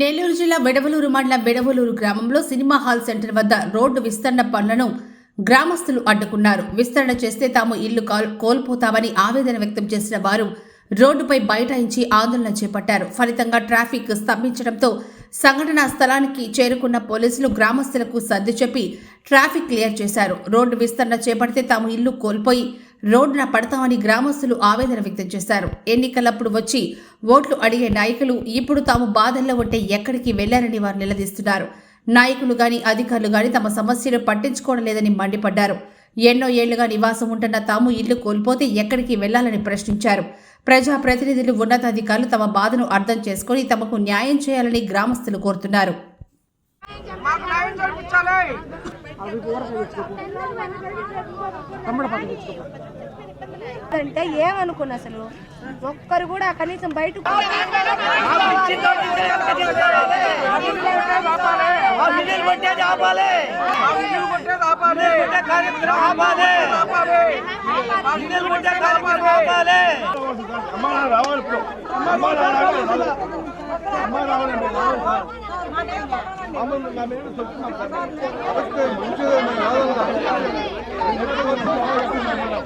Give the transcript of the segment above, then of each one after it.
నెల్లూరు జిల్లా వెడవలూరు మండలం వెడవలూరు గ్రామంలో సినిమా హాల్ సెంటర్ వద్ద రోడ్డు విస్తరణ పనులను గ్రామస్తులు అడ్డుకున్నారు. విస్తరణ చేస్తే తాము ఇల్లు కాల్- కోల్పోతామని ఆవేదన వ్యక్తం చేసిన వారు రోడ్డుపై బైఠాయించి ఆందోళన చేపట్టారు. ఫలితంగా ట్రాఫిక్ స్తంభించడంతో సంఘటనా స్థలానికి చేరుకున్న పోలీసులు గ్రామస్తులకు సర్ది చెప్పి ట్రాఫిక్ క్లియర్ చేశారు. రోడ్డు విస్తరణ చేపడితే తాము ఇల్లు కోల్పోయి రోడ్డున పడతామని గ్రామస్తులు ఆవేదన వ్యక్తం చేశారు. ఎన్నికలప్పుడు వచ్చి ఓట్లు అడిగే నాయకులు ఇప్పుడు తాము బాధల్లో ఉంటే ఎక్కడికి వెళ్ళారని వారు నిలదీస్తున్నారు. నాయకులు గాని అధికారులు గాని తమ సమస్యలు పట్టించుకోవడం లేదని మండిపడ్డారు. ఎన్నో ఏళ్ళుగా నివాసం ఉంటున్న తాము ఇల్లు కోల్పోతే ఎక్కడికి వెళ్ళాలని ప్రశ్నించారు. ప్రజా ప్రతినిధులు ఉన్నతాధికారులు తమ బాధను అర్థం చేసుకుని తమకు న్యాయం చేయాలని గ్రామస్తులు కోరుతున్నారు. మాకు న్యాయం జరిపించాలి అంటే ఏమనుకున్నా అసలు? ఒక్కరు కూడా కనీసం బయటకు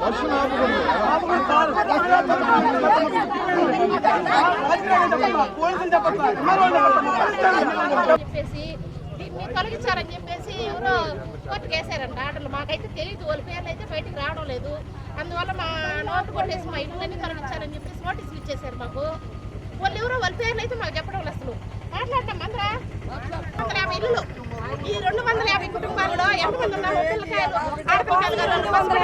వర్షం చెప్పేసి దీన్ని తొలగించారని చెప్పేసి ఎవరో కోర్టుకు వేసారంట ఆర్డర్లు మాకైతే తెలియదు వాళ్ళ పేర్లు అయితే బయటకు రావడం లేదు. అందువల్ల మా నోటు కొట్టేసి మా ఇల్లులన్నీ తొలగించారని చెప్పేసి నోటీసులు ఇచ్చేసారు మాకు. వాళ్ళు ఎవరో వాళ్ళ పేర్లు అయితే మాకు చెప్పడం లేదు అసలు. మాట్లాడటం మందరా వందల యాభై ఇల్లులు? ఈ రెండు వందల యాభై కుటుంబాల్లో ఎంతమంది ఉన్నారు? పిల్లకాయలు ఆడపిల్లకాయలు రెండు వందల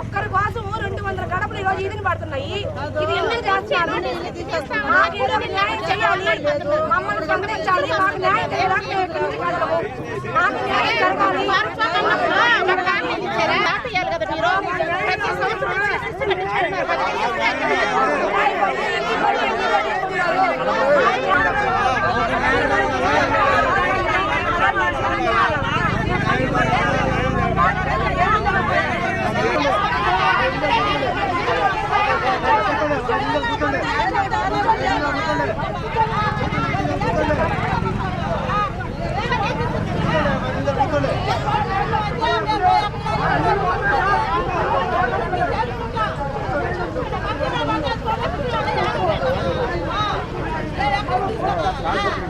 ఒక్కరి కోసం రెండు వందల గడపలు ఈ రోజు ఈదిని పడుతున్నాయి. ఇది ఎందుకు చేస్తున్నారు? మాకు ఏదో ఒక న్యాయం చేయాలి. మమ్మల్ని స్పందించాలి మాకు న్యాయం చేయడానికి న్యాయం జరగాలి. ప్రతి సంవత్సరం వచ్చి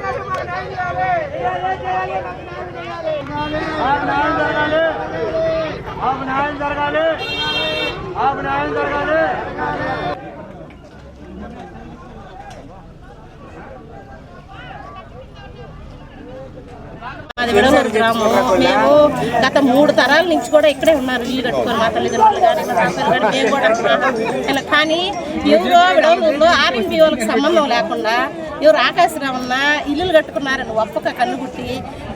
కట్టించుకుంటున్నారు కదా. మాకు న్యాయం జరగాలి మాకు న్యాయం జరగాలి మాకు న్యాయం జరగాలి మాది విడవలూరు గ్రామం. మేము గత మూడు తరాల నుంచి కూడా ఇక్కడే ఉన్నారు ఇల్లు కట్టుకొని మా తల్లిదండ్రులు కానీ మా తాతలు కానీ మేము కూడా ఇలా కానీ ఎవరో విడవలూరులో ఆర్ఎంపీ వాళ్ళకి సంబంధం లేకుండా ఎవరు ఆకాశరామన్న ఇల్లులు కట్టుకున్నారని ఒప్పక కన్నుగుట్టి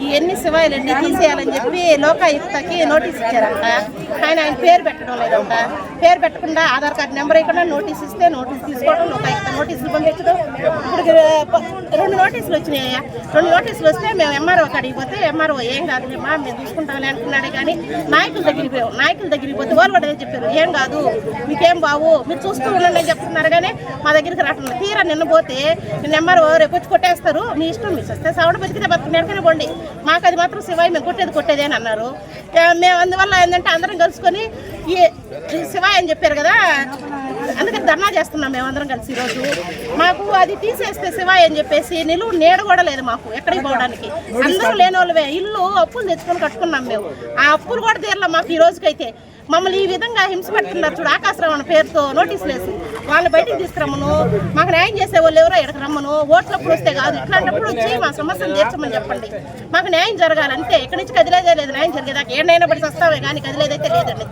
ఇవన్నీ శివాయిలన్నీ తీసేయాలని చెప్పి లోకాయుక్తకి నోటీస్ ఇచ్చారంట. ఆయన ఆయన పేరు పెట్టడం లేదంట. పేరు పెట్టకుండా ఆధార్ కార్డు నెంబర్ ఇవ్వకుండా నోటీస్ ఇస్తే నోటీస్ తీసుకోవడం లోకాయుక్త నోటీసులు పంపించడం ఇప్పుడు రెండు నోటీసులు వచ్చినాయి రెండు నోటీసులు వస్తే మేము ఎంఆర్ఓ కాడికి పోతే ఎంఆర్ఓ ఏం కాదులేమ్మా మేము చూసుకుంటామని అనుకున్నాడే కానీ నాయకుల దగ్గరికి పోయాం. నాయకుల దగ్గరికి పోతే వాళ్ళు కూడా చెప్పారు. ఏం కాదు మీకేం బావు? మీరు చూస్తూ ఉండండి అని చెప్తున్నారు. కానీ మా దగ్గరికి రావట్లేదు తీరా నిన్న పోతే నిన్న ఎంఆర్ఓ రేపు వచ్చి కొట్టేస్తారు. మీ ఇష్టం మీ వస్తే సవడ బతికితే బతుకు నెడకనే పోండి. మాకు అది మాత్రం శివాయి మేము కొట్టేది కొట్టేది అని అన్నారు. మేము అందువల్ల ఏంటంటే అందరం కలుసుకొని ఈ ఈ శివాయి అని చెప్పారు కదా అందుకని ధర్నా చేస్తున్నాం మేమందరం కలిసి ఈరోజు. మాకు అది తీసేస్తే శివాయి అని చెప్పేసి నిలువు నీడ కూడా లేదు మాకు ఎక్కడికి పోవడానికి. అందరూ లేని వాళ్ళవే ఇల్లు అప్పులు తెచ్చుకొని కట్టుకున్నాం మేము. ఆ అప్పులు కూడా తీరలా మాకు ఈ రోజుకైతే. మమ్మల్ని ఈ విధంగా హింస పెడుతున్నారు చూడు ఆకాశరావు అన్న పేరుతో నోటీసులు వేసి. వాళ్ళని బయటకు తీసుకురమ్మను. మాకు న్యాయం చేసే వాళ్ళు ఎవరో ఎక్కడికి రమ్మను. ఓట్లప్పుడు వస్తే కాదు. ఇట్లాంటప్పుడు వచ్చి మా సమస్యను తీర్చమని చెప్పండి. మాకు న్యాయం జరగాలంటే ఇక్కడి నుంచి కదిలేదే లేదు. న్యాయం జరిగేదాకా ఏడైనా పడి వస్తామే కానీ కదిలేదైతే లేదండి.